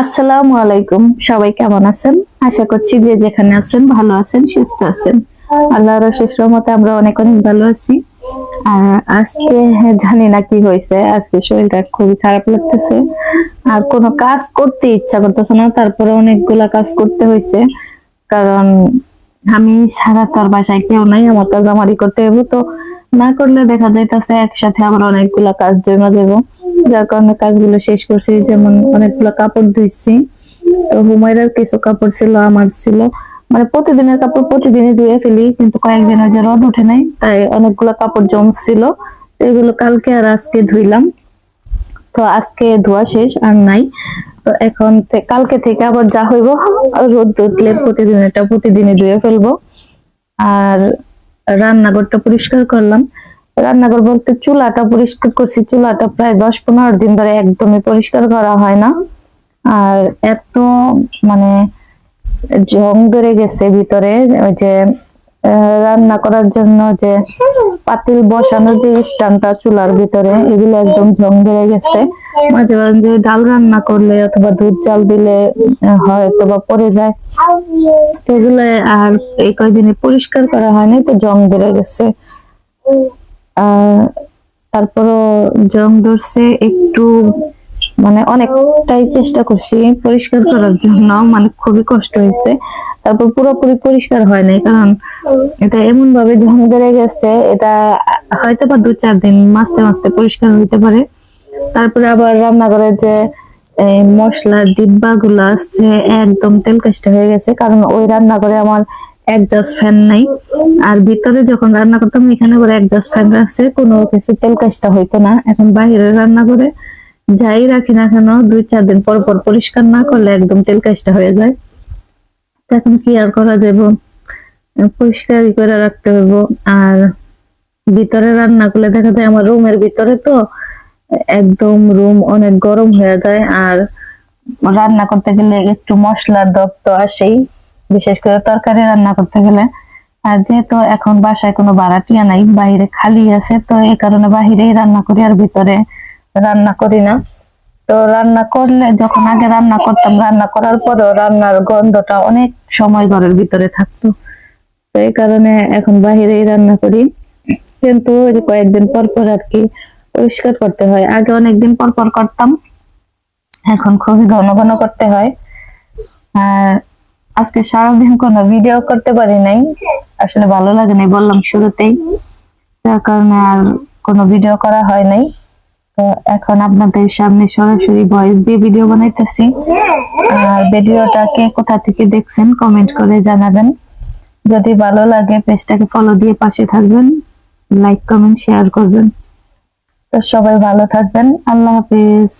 আসসালামু আলাইকুম। সবাই কেমন আছেন? আশা করছি যে যেখানে আছেন ভালো আছেন, সুস্থ আছেন। আল্লাহর অশেষ রহমতে আমরা অনেক অনেক ভালো আছি। আজকে জানি না কি হয়েছে। আজকে শরীরটা খুবই খারাপ লাগতেছে। আর কোনো কাজ করতে ইচ্ছা করতেছে না। তারপরে অনেকগুলা কাজ করতে হয়েছে। কারণ আমি সারা তোর বাসায় কেউ নাই। আমার কাজ আমারই করতে হবে তো না করলে দেখা যাইতেছে একসাথে আবার অনেকগুলা কাজ জমা দেব। যার কারণে কাজগুলো শেষ করছি, যেমন অনেকগুলো কাপড় ধুইছি। তো হুমায়রার কিছু কাপড় ছিল, আমার ছিল। মানে প্রতিদিনের কাপড় প্রতিদিনই ধুয়ে ফেলি, কিন্তু কয়েকদিন ওই যে রোদ ওঠে নাই, তাই অনেকগুলো কাপড় জমছিল এগুলো কালকে আর আজকে ধুইলাম। তো আজকে ধোয়া শেষ, আর নাই। তো এখন কালকে থেকে আবার যা হইব, রোদ উঠলে প্রতিদিন এটা প্রতিদিনই ধুয়ে ফেলব। আর রান্নাঘরটা পরিষ্কার করলাম। রান্নাঘর বলতে চুলাটা পরিষ্কার করছি, চুলাটা প্রায় দশ পনেরো দিন ধরে একদমই পরিষ্কার করা হয় না। আর এত মানে জং ধরে গেছে ভিতরে, ওই যে রান্না করার জন্য যে পাতিল বসানোর যে স্ট্যান্ডটা চুলার ভিতরে, এগুলো একদম জং ধরে গেছে। মাঝে মাঝে ডাল রান্না করলে অথবা দুধ চাল দিলে হয়তো বা পড়ে যায়। তো এগুলো আর এই কয়দিনে পরিষ্কার করা হয়নি, তো জং ধরে গেছে। তারপরও জং ধরছে একটু মানে অনেকটাই চেষ্টা করছি পরিষ্কার করার জন্য মানে খুবই কষ্ট হয়েছে। তারপর পুরোপুরি পরিষ্কার হয় নাই, কারণ এটা এমন ভাবে জং ধরে গেছে, এটা হয়তো বা দু চার দিন মাসতে মাসতে পরিষ্কার হইতে পারে। তারপরে আবার রান্নাঘরের যে মশলার ডিব্বা গুলো আছে, একদম তেল কাজটা হয়ে গেছে, কারণ ওই রান্নাঘরে আমার একজাস্ট ফ্যান নাই। আর ভিতরে যখন রান্না করতাম, এখানে আবার একজাস্ট ফ্যান আছে, কোনো কিছু তেল কাজটা হইতো না। এখন বাইরে রান্না করে যাই রাখি না কেন, দুই চার দিন পর পর পরিষ্কার না করলে একদম তেল কাজটা হয়ে যায়। এখন কি আর করা যাব পরিষ্কারই করে রাখতে হবে আর ভিতরে রান্না করলে দেখা যায় আমার রুমের ভিতরে তো একদম রুম অনেক গরম হয়ে যায়। আর রান্না করতে গেলে একটু মশলার দপ তো আসেই। বিশেষ করে তরকারি রান্না করতে গেলে। আর যেহেতু এখন বাসায় কোনো ভাড়াটিয়া নাই, বাইরে খালি আছে, তো এই কারণে বাহিরেই রান্না করি আর ভিতরে রান্না করি না। তো রান্না করলে, যখন আগে রান্না করতাম, রান্না করার পরেও রান্নার গন্ধটা অনেক সময় ঘরের ভিতরে থাকতো। তো এই কারণে এখন বাহিরেই রান্না করি। কিন্তু কয়েকদিন পর পর আর কি পরিষ্কার করতে হয়। আগে অনেকদিন পর পর করতাম, এখন খুবই ঘন ঘন করতে হয়। আর আজকে সারাদিন কোনো ভিডিও করতে পারি নাই। আসলে ভালো লাগে নাই বললাম শুরুতেই। যার কারণে আর কোনো ভিডিও করা হয় নাই। তো এখন আপনাদের সামনে সরাসরি ভয়েস দিয়ে ভিডিও বানাইতেছি। আর ভিডিওটা কে কোথা থেকে দেখছেন কমেন্ট করে জানাবেন। যদি ভালো লাগে পেজটাকে ফলো দিয়ে পাশে থাকবেন লাইক কমেন্ট শেয়ার করবেন। তো সবাই ভালো থাকবেন। আল্লাহ হাফিজ।